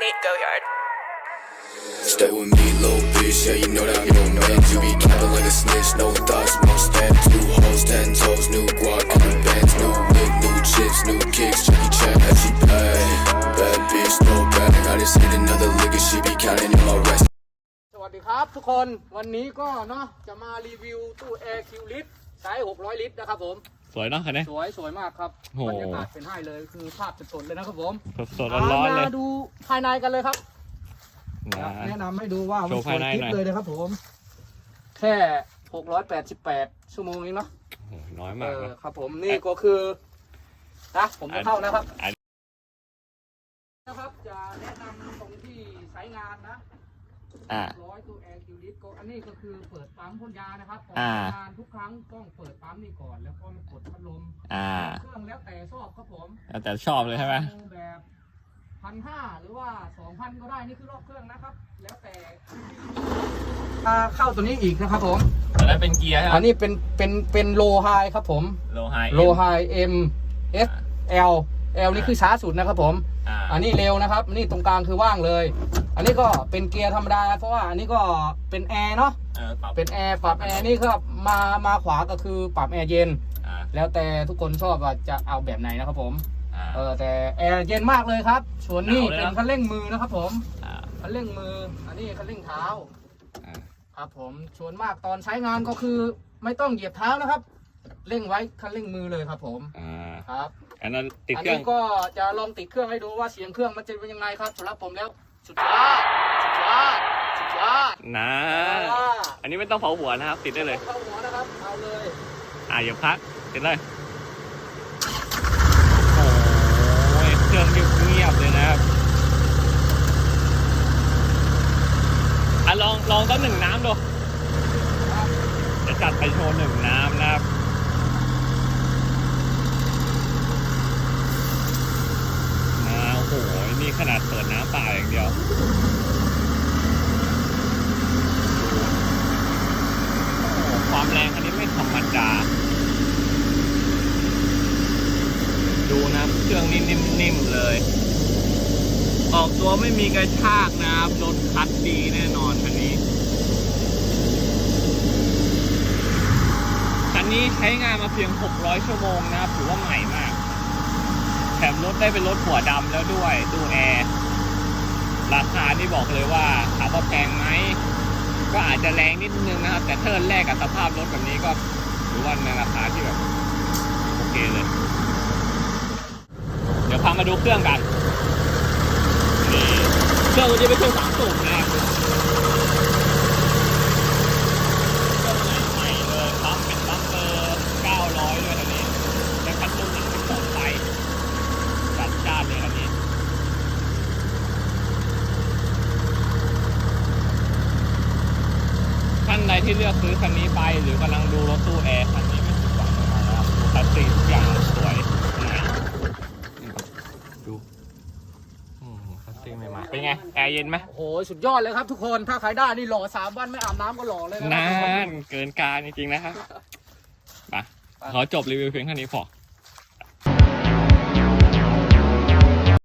Nate Goyard. Stay with me, little bitch. Yeah, you know that I'm your man. You be capping like a snitch. No thoughts, Mustang. Two hoes, ten toes. New guac, new bands, new wig, new chips, new kicks. Jackie Chan, as she pay. Bad bitch, no bag. I just hit another lick and she be counting in my rest. สวัสดีครับทุกคนวันนี้ก็เนาะจะมารีวิวตู้แอร์คิวลิฟไซส์600 ลิตรนะครับผม สวยเนาะคันนี้ สวยสวยมากครับโอ้บรรยากาศเป็นให้เลยคือภาพสดๆเลยนะครับผมสดๆร้อนๆเลยมาดูภายในกันเลยครับ นะ แนะนำให้ดูว่ามันโชว์สวภายยในคลิปหน่อย เลยนะครับผม แค่ 688 ชั่วโมงเองเนาะโอ้โหน้อยเอมากอเนอะครับผมนี่ก็คือนะผมจะเข้านะครับ อัน นะครับ จะแนะนำตรงที่ใช้งานนะ อ่า ร้อยตัวแอร์คิวลิตก็อันนี้ก็คือเปิดปั๊มพ่นยานะครับก่อนอ่า ทำงานทุกครั้งต้องเปิดปั๊มนี่ก่อนแล้วก็มากดพัดลมอ่า เครื่องแล้วแต่ชอบครับผมแล้วแต่ชอบเลยใช่ไหมเอาแบบพันห้าหรือว่าสองพันก็ได้นี่คือรอบเครื่องนะครับ แล้วแต่อ่าเข้าตัวนี้อีกนะครับผมอันนั้นเป็นเกียร์ใช่ไหมอันนี้เป็นเป็นเป็นโลไฮครับผม โลไฮ โลไฮเอ็มเอสเอลเอลนี่คือช้าสุดนะครับผมอ่าอันนี้เร็วนะครับอันนี่ตรงกลางคือว่างเลย อันนี้ก็เป็นเกียร์ธรรมดา เพราะว่าอันนี้ก็เป็นแอร์เนาะเออปรับเป็นแอร์ปรับแอร์นี่ก็มามาขวาก็คือปรับแอร์เย็น อ่าแล้วแต่ทุกคนชอบว่าจะเอาแบบไหนนะครับผมอ่า เออแต่แอร์เย็นมากเลยครับ ส่วนนี้หนาวเลยเป็นนะ คันเร่งมือนะครับผมอ่าคันเร่งมือ อันนี้คันเร่งเท้า อ่าครับผมส่วนมากตอนใช้งานก็คือไม่ต้องเหยียบเท้านะครับ เร่งไว้คันเร่งมือเลยครับผมอ่าครับ อันนั้นติดอันเครื่องนี้ก็จะลองติดเครื่องให้ดูว่าเสียงเครื่องมันจะเป็นยังไงครับสำหรับผมแล้ว สุดยอด สุดยอด สุดยอดนะอ่าอันนี้ไม่ต้องเผาหัวนะครับ ติดได้เลย เข้าหัวนะครับ เอาเลย อ่าอย่าพักติดเลย โอ้ยเครื่องเงียบๆเลยนะครับอะลองลองตั้งหนึ่งน้ำดูจะจัดไปโชว์หนึ่งน้ำนะครับ นะโอ้โห นี่ขนาดเปิดน้ำเปล่าอย่างเดียวความแรงอันนี้ไม่ธรรมดา ดูนะเครื่องนี่นิ่มๆเลย ออกตัวไม่มีกระชากนะครับรถคัดดีแน่นอนคันนี้ คันนี้ใช้งานมาเพียง 600 ชั่วโมงนะครับ ถือว่าใหม่มาก แถมรถได้เป็นรถหัวดำแล้วด้วยตู้แอร์ราคานี่บอกเลยว่าถามว่าแพงไหมก็อาจจะแรงนิดนึงนะครับ แต่เทิร์นแรกกับสภาพรถแบบนี้ก็ถือว่าในราคาที่แบบโอเคเลย เดี๋ยวพามาดูเครื่องกันนี่เครื่องมันจะเป็นเครื่องสามสูบนะครับเครื่องใหม่เลยปั๊มเป็นปั๊มเบอร์900ด้วยคันนี้ และคันรุ่นหนึ่งเป็นสองไฟจัดจ้านเลยคันนี้ ท่านใดที่เลือกซื้อคันนี้ไป หรือกำลังดูรถตู้แอร์คันนี้ไม่ผิดหวังแน่นอนนะครับดูคัสซีทุกอย่างสวยนะดูโอ้โหคัสซีใหม่ๆเป็นไง แอร์เย็นไหมโอ้โหสุดยอดเลยครับทุกคนถ้าใครได้นี่หล่อสามวันไม่อาบน้ำก็หล่อเลยนะนานเกินการจริงๆนะครับไปขอจบรีวิวเพียงเท่านี้พอ